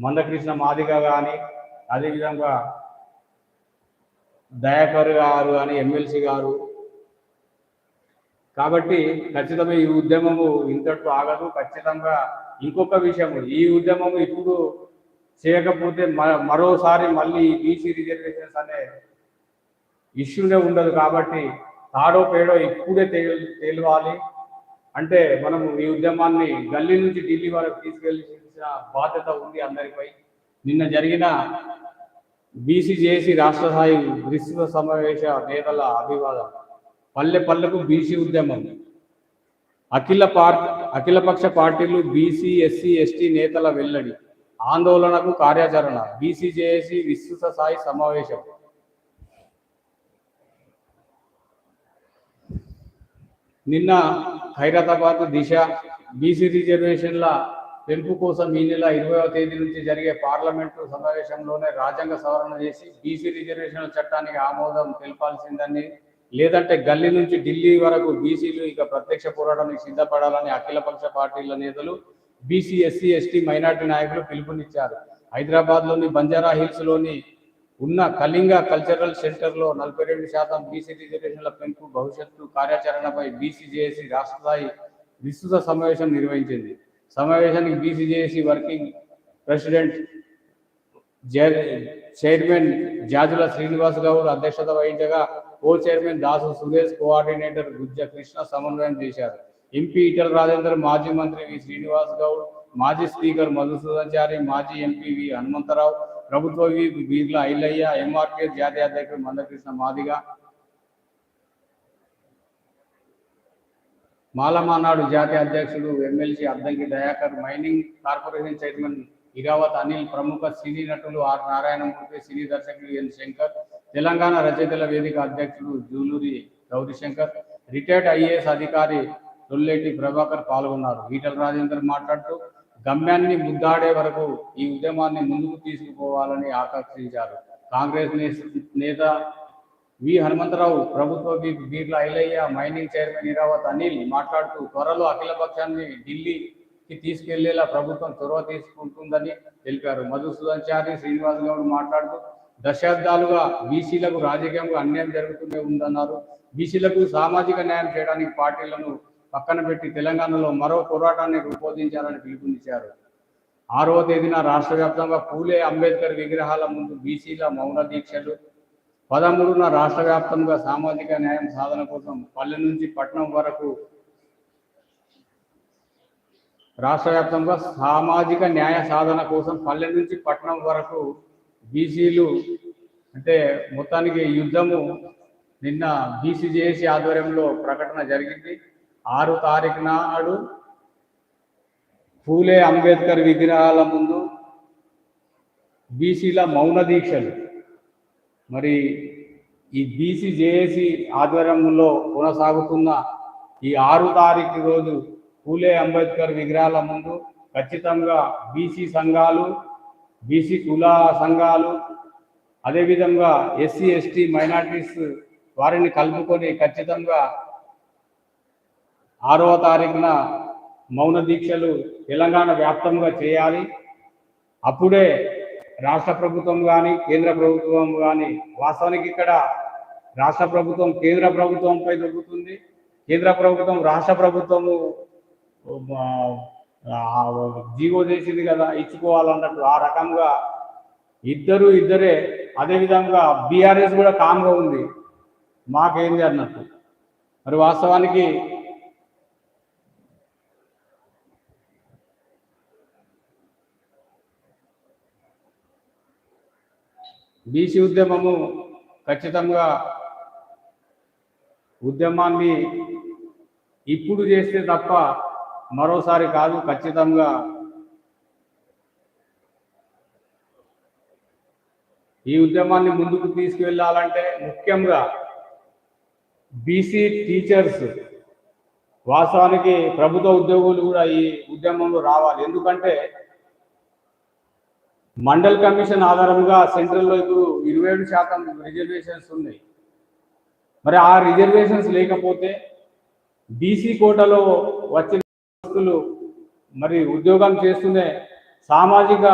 మందకృష్ణ మాదిగ కానీ అదేవిధంగా దయాకర్ గారు కానీ ఎమ్మెల్సీ గారు. కాబట్టి ఖచ్చితంగా ఈ ఉద్యమము ఇంతట్టు ఆగదు. ఖచ్చితంగా ఇంకొక విషయము ఈ ఉద్యమము ఇప్పుడు చేయకపోతే మ- మరోసారి మళ్ళీ బీసీ రిజర్వేషన్స్ అనే ఇష్యూనే ఉండదు కాబట్టి తాడో పేడో ఇప్పుడే తేల్ తేలవాలి. అంటే మనము ఈ ఉద్యమాన్ని గల్లీ నుంచి ఢిల్లీ వరకు తీసుకెళ్ళాల్సిన బాధ్యత ఉంది అందరిపై. నిన్న జరిగిన బీసీజేసి రాష్ట్ర స్థాయి విస్తృత సమావేశ నేతల అభివాదం. పల్లె పల్లెకు బీసీ ఉద్యమం. అఖిల పార్టీ అఖిలపక్ష పార్టీలు బీసీ ఎస్సీ ఎస్టీ నేతల వెల్లడి ఆందోళనకు కార్యాచరణ బీసీజేఏసీ విస్తృత స్థాయి సమావేశం. నిన్న ఖైరతాబాద్ దిశ బీసీ రిజర్వేషన్ల పెంపు కోసం ఈ నెల ఇరవైవ తేదీ నుంచి జరిగే పార్లమెంటు సమావేశంలోనే రాజ్యాంగ సవరణ చేసి బీసీ రిజర్వేషన్ల చట్టానికి ఆమోదం తెలపాల్సిందని లేదంటే గల్లీ నుంచి ఢిల్లీ వరకు బీసీలు ఇక ప్రత్యక్ష పోరాటానికి సిద్ధపడాలని అఖిలపక్ష పార్టీల నేతలు బీసీ ఎస్సీ ఎస్టీ మైనార్టీ నాయకులు పిలుపునిచ్చారు. హైదరాబాద్లోని బంజారా హిల్స్లోని ఉన్న కళింగ కల్చరల్ సెంటర్లో నలభై రెండు శాతం బీసీ రిజర్వేషన్ల పెంపు భవిష్యత్తు కార్యాచరణపై బీసీజేఏసీ రాష్ట్ర స్థాయి విస్తృత సమావేశం నిర్వహించింది. సమావేశానికి బీసీజేఏసీ వర్కింగ్ ప్రెసిడెంట్ జై- చైర్మన్ జాజుల శ్రీనివాస్ గౌడ్ అధ్యక్షత వహించగా co chairman Dasu Suresh coordinator Gujja Krishna సమన్వయం చేశారు. ఎంపీ ఈటల రాజేందర్ మాజీ మంత్రి వి శ్రీనివాస్ గౌడ్ మాజీ స్పీకర్ మధుసూదన్చారి మాజీ ఎంపీ వి హనుమంతరావు ప్రభుత్వ వి ఐలయ్య ఎంఆర్కే జాతీయ అధ్యక్షుడు మందకృష్ణ మాదిగ మాలమానాడు జాతీయ అధ్యక్షుడు MLC Addanki Dayakar mining corporation chairman Iravath Anil ప్రముఖ సినీ నటులు ఆర్ నారాయణమూర్తి సినీ దర్శకుడు ఎన్ శంకర్ తెలంగాణ రచయితల వేదిక అధ్యక్షుడు జూలూరి గౌరీశంకర్ రిటైర్డ్ ఐఏఎస్ అధికారి తొల్లేటి ప్రభాకర్ పాల్గొన్నారు. ఈటల రాజేందర్ మాట్లాడుతూ గమ్యాన్ని ముద్దాడే వరకు ఈ ఉద్యమాన్ని ముందుకు తీసుకుపోవాలని ఆకాంక్షించారు. కాంగ్రెస్ నేత వి. హనుమంతరావు ప్రభుత్వ బీర్ల ఐలయ్య మైనింగ్ చైర్మన్ ఇరావత్ అనిల్ మాట్లాడుతూ త్వరలో అఖిల పక్షాన్ని ఢిల్లీకి తీసుకెళ్ళేలా ప్రభుత్వం చొరవ తీసుకుంటుందని తెలిపారు. మధుసూదన్ చారి శ్రీనివాస్ గౌడ్ మాట్లాడుతూ దశాబ్దాలుగా బీసీలకు రాజకీయంగా అన్యాయం జరుగుతూనే ఉందన్నారు. బీసీలకు సామాజిక న్యాయం చేయడానికి పార్టీలను పక్కన పెట్టి తెలంగాణలో మరో పోరాటాన్ని రూపొందించాలని పిలుపునిచ్చారు. ఆరవ తేదీన రాష్ట్ర వ్యాప్తంగా పూలే అంబేద్కర్ విగ్రహాల ముందు బీసీల మౌన దీక్షలు పదమూడున రాష్ట్ర వ్యాప్తంగా సామాజిక న్యాయం సాధన కోసం పల్లె నుంచి పట్టణం వరకు రాష్ట్ర వ్యాప్తంగా సామాజిక న్యాయ సాధన కోసం పల్లె నుంచి పట్టణం వరకు బీసీలు అంటే మొత్తానికి యుద్ధము నిన్న బీసీజేఏసీ ఆధ్వర్యంలో ప్రకటన జరిగింది. ఆరు తారీఖు నాడు పూలే అంబేద్కర్ విగ్రహాల ముందు బీసీల మౌన దీక్షలు. మరి ఈ బీసీ జేఏసీ ఆధ్వర్యంలో కొనసాగుతున్న ఈ ఆరు తారీఖు రోజు పూలే అంబేద్కర్ విగ్రహాల ముందు ఖచ్చితంగా బీసీ సంఘాలు బీసీ కుల సంఘాలు అదేవిధంగా ఎస్సీ ఎస్టీ మైనార్టీస్ వారిని కలుపుకొని ఖచ్చితంగా ఆరవ తారీఖున మౌన దీక్షలు తెలంగాణ వ్యాప్తంగా చేయాలి. అప్పుడే రాష్ట్ర ప్రభుత్వం కానీ కేంద్ర ప్రభుత్వం కానీ వాస్తవానికి ఇక్కడ రాష్ట్ర ప్రభుత్వం కేంద్ర ప్రభుత్వంపై దొరుకుతుంది కేంద్ర ప్రభుత్వం రాష్ట్ర ప్రభుత్వము జీవో చేసింది కదా ఇచ్చుకోవాలన్నట్టు ఆ రకంగా ఇద్దరు ఇద్దరే అదేవిధంగా బీఆర్ఎస్ కూడా కామ్గా ఉంది. మాకేంది అన్నట్టు మరి వాస్తవానికి బీసీ ఉద్యమము ఖచ్చితంగా ఉద్యమాన్ని ఇప్పుడు చేస్తే తప్ప మరోసారి కాదు ఖచ్చితంగా ఈ ఉద్యమాన్ని ముందుకు తీసుకువెళ్ళాలంటే ముఖ్యంగా బీసీ టీచర్స్ వాస్తవానికి ప్రభుత్వ ఉద్యోగులు కూడా ఈ ఉద్యమంలో రావాలి. ఎందుకంటే మండల్ కమిషన్ ఆధారంగా సెంట్రల్లో ఇప్పుడు ఇరవై ఏడు శాతం రిజర్వేషన్స్ ఉన్నాయి. మరి ఆ రిజర్వేషన్స్ లేకపోతే బీసీ కోటలో వచ్చిన వ్యక్తులు మరి ఉద్యోగం చేస్తూనే సామాజిక